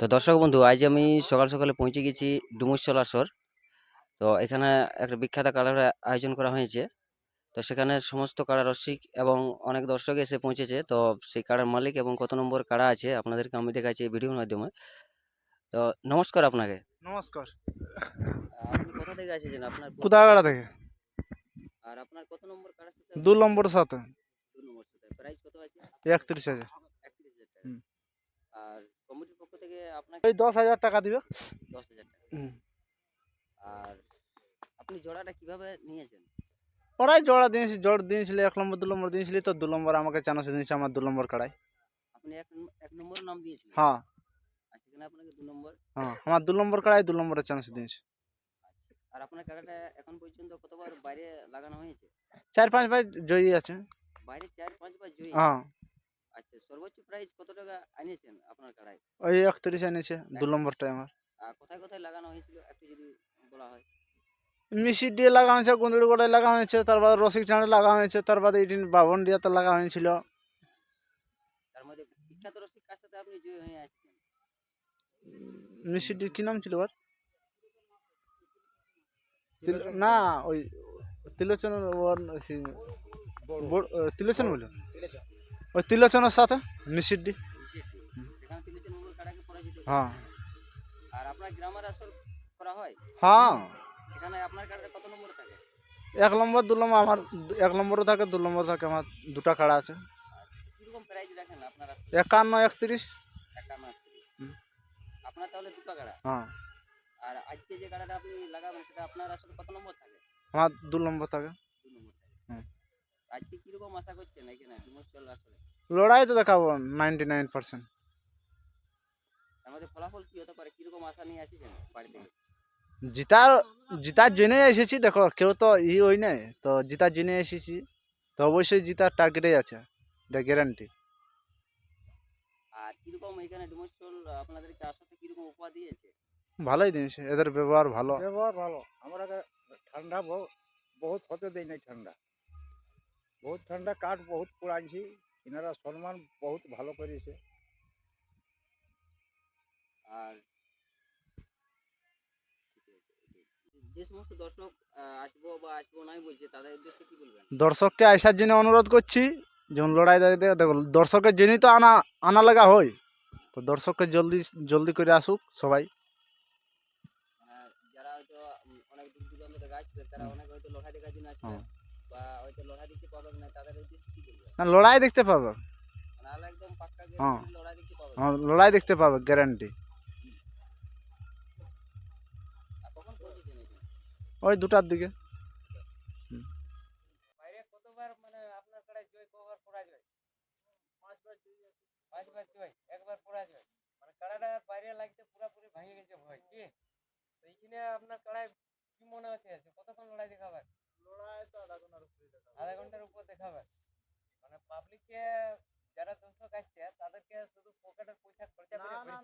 তো দর্শক বন্ধু আজ আমি সকাল সকালে পৌঁছে গেছি ডুমুরশল আসর তো এখানে একটা বিখ্যাত কাড়ার আয়োজন করা হয়েছে। তো সেখানে সমস্ত কাড়া রসিক এবং অনেক দর্শক এসে পৌঁছেছে। তো সেই কাড়ার মালিক এবং কত নম্বর কাড়া আছে আপনাদেরকে আমি দেখাচ্ছি এই ভিডিওর মাধ্যমে। তো নমস্কার আপনাকে। নমস্কার। আপনি কোথা থেকে এসেছেন? আপনার কুদাগাড়া থেকে। আর আপনার কত নম্বর সাথে দু নম্বর সাথে। দু নম্বর সাথে। প্রাইস কত আছে? একত্রিশ হাজার একত্রিশ হাজার টাকা হুম। আর কমিটির পক্ষ থেকে আপনাকে ওই দশ হাজার টাকা দিবে। দশ হাজার টাকা। আর আপনি জোড়াটা কীভাবে নিয়েছেন? ওরাই জোড়া দিয়েছি জোড় দিয়েছিল এক নম্বর দু নম্বর দিয়েছিলি তো দু নম্বর আমাকে চানাসে দিয়েছে আমার দু নম্বর কাড়াই। আপনি এক এক নম্বর নাম দিয়েছিলেন? হ্যাঁ। সেখানে আপনাকে দু নম্বর। হ্যাঁ আমার দু নম্বর কাড়াই দু নম্বরের চানাসে দিয়েছে। আর আপনার কাড়াটা এখন পর্যন্ত কতবার বাইরে লাগানো হয়েছে? চার পাঁচ ভাই জয়ী আছে। বাইরে চার পাঁচবার জয়ী? হ্যাঁ। আচ্ছা প্রাইস কত টাকা আনিয়েছেন আপনার কাড়ায়? ওই একত্রিশ এনেছে দু নম্বরটাই আমার। আর কোথায় কোথায় লাগানো হয়েছিল? একটু যদি বলা হয়। মিশি দিয়ে লাগা হয়েছে গুন্দুড়ি গোড়ায় লাগা হয়েছে তারপর রসিক চাঁড়ে লাগা হয়েছে তারপর এইদিন বাবন ডিয়াতে লাগা হয়েছিল। তার মধ্যে বিখ্যাত রসিক কার সাথে আপনি জয়ী হয়ে আসছেন? মিশি ডি কি নাম ছিল ওর? না ওই তিলোচন ওর তিলোচন বলে ওই তিলোচনের সাথে? করেছেন। হ্যাঁ। আর আপনার গ্রামের আসর করা হয়? হ্যাঁ। সেখানে আপনার কত নম্বর থাকে? এক নম্বর দু নম্বর আমার এক নম্বরও থাকে দু নম্বর থাকে আমার দুটা কাড়া আছে। কীরকম প্রাইজ রাখেন আপনার একান্ন একত্রিশ। একান্ন আটত্রিশ। হুম। আপনার তাহলে দুটো কাড়া হ্যাঁ। আর আজকে যে কাড়াটা আপনি লাগাবেন সেটা আপনার আসলে কত নম্বর থাকে? আমার দু নম্বর থাকে। আজকে কীরকম আশা করছেন এখানে আসলে। লড়াই তো দেখাবো নাইনটি নাইন পার্সেন্ট তার ফলাফল কি হতে পারে? কীরকম আশা নিয়ে আসিছেন বাড়ি থেকে জিতার জিতার জন্যই এসেছি দেখো কেউ তো ই ওই নাই তো জিতার জন্য এসেছি তো অবশ্যই জিতার টার্গেটেই আছে দ্য গ্যারান্টি আর কীরকম এখানে কীরকম উপহার দিয়েছে? ভালোই দিয়েছে এদের ব্যবহার ভালো। ব্যবহার ভালো। আমরা ঠান্ডা বহুত হতে দেয় নাই ঠান্ডা। বহুত ঠান্ডা কাঠ বহুত পুরাইছি এনারা সম্মান বহুত ভালো করেছে। আর ঠিক আছে, এটাই। যে সমস্ত দর্শক আসব বা আসব নাই বলছে তাদের উদ্দেশ্যে কি বলবেন? দর্শককে আসার জন্য অনুরোধ করছি যেমন লড়াই দেখো দর্শকের জন্যই তো আনা আনা লাগা হয়। তো দর্শককে জলদি জলদি করে আসুক সবাই। যারা হয়তো অনেক দূর দূরান্ত থেকে আসবে তারা অনেক হয়তো লড়াই দেখার জন্য আসবে। হ্যাঁ। বা হয়তো লড়াই দেখতে পাবে না তাদের উদ্দেশ্যে কি বলবেন না লড়াই দেখতে পাবে নাহলে একদম পাক্কা গিয়ে হ্যাঁ। লড়াই দেখতে পাবে হ্যাঁ, লড়াই দেখতে পাবে গ্যারান্টি আর কখন পৌঁছেছেন এখানে ওই দুটার দিকে বাইরে কতবার মানে আপনার কাছে জয় কবার পরাজয় উপর দেখাবে মানে পাবলিককে যারা দর্শক আসছে তাদেরকে শুধু পকেটের পয়সা খরচা করে ঘুরে-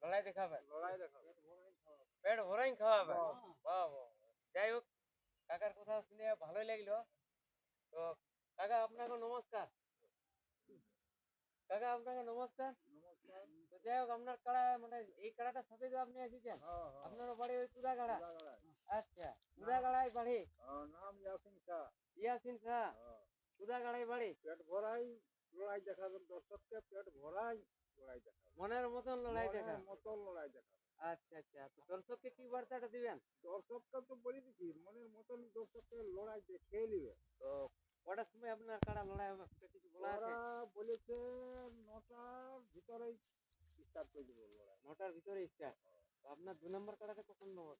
লড়াই দেখাবে। পেট ভরাই খাওয়াবে। বাহ। বাহ। যাই হোক কাকার কথা শুনে ভালোই লাগল। তো কাকা আপনাকে নমস্কার। কাকা আপনাকে নমস্কার। তো যাই হোক আপনার কাড়া মানে এই কাড়াটার সাথে আপনি এসেছেন আপনার বাড়ি ওই কুদা কাড়া আচ্ছা বাড়ি। নাম ইয়াসিন শাহ। ইয়াসিন শাহ? কুদা কাড়াই বাড়ি? পেট ভরাই লড়াই দেখাবেন দর্শককে পেট ভরাই লড়াই দেখাবেন মনের মতন লড়াই দেখা মতন লড়াই দেখাবেন আচ্ছা আচ্ছা তো দর্শককে কি বার্তাটা দিবেন? দর্শককে তো বলে দিচ্ছি মনের মতন দর্শককে লড়াই নিবে তো কটার সময় আপনার লড়াই হবে সেটা কিছু বলা আছে? বলেছে নটার ভিতরেই স্টার্ট করে দেবো লড়াই। নটার ভিতরে স্টার্ট আপনার দু নম্বর কাড়াটা কখন নম্বর?